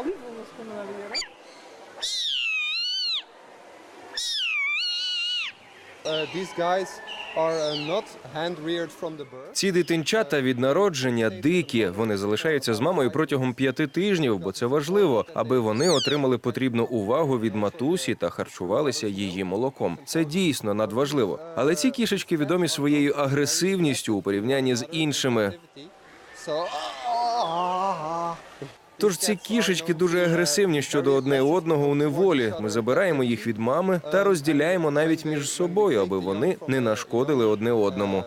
alayım onu sonuna ці дитинчата від народження дикі. Вони залишаються з мамою протягом п'яти тижнів, бо це важливо, аби вони отримали потрібну увагу від матусі та харчувалися її молоком. Це дійсно надважливо. Але ці кішечки відомі своєю агресивністю у порівнянні з іншими. Тож ці кішечки дуже агресивні щодо одне одного у неволі. Ми забираємо їх від мами та розділяємо навіть між собою, аби вони не нашкодили одне одному.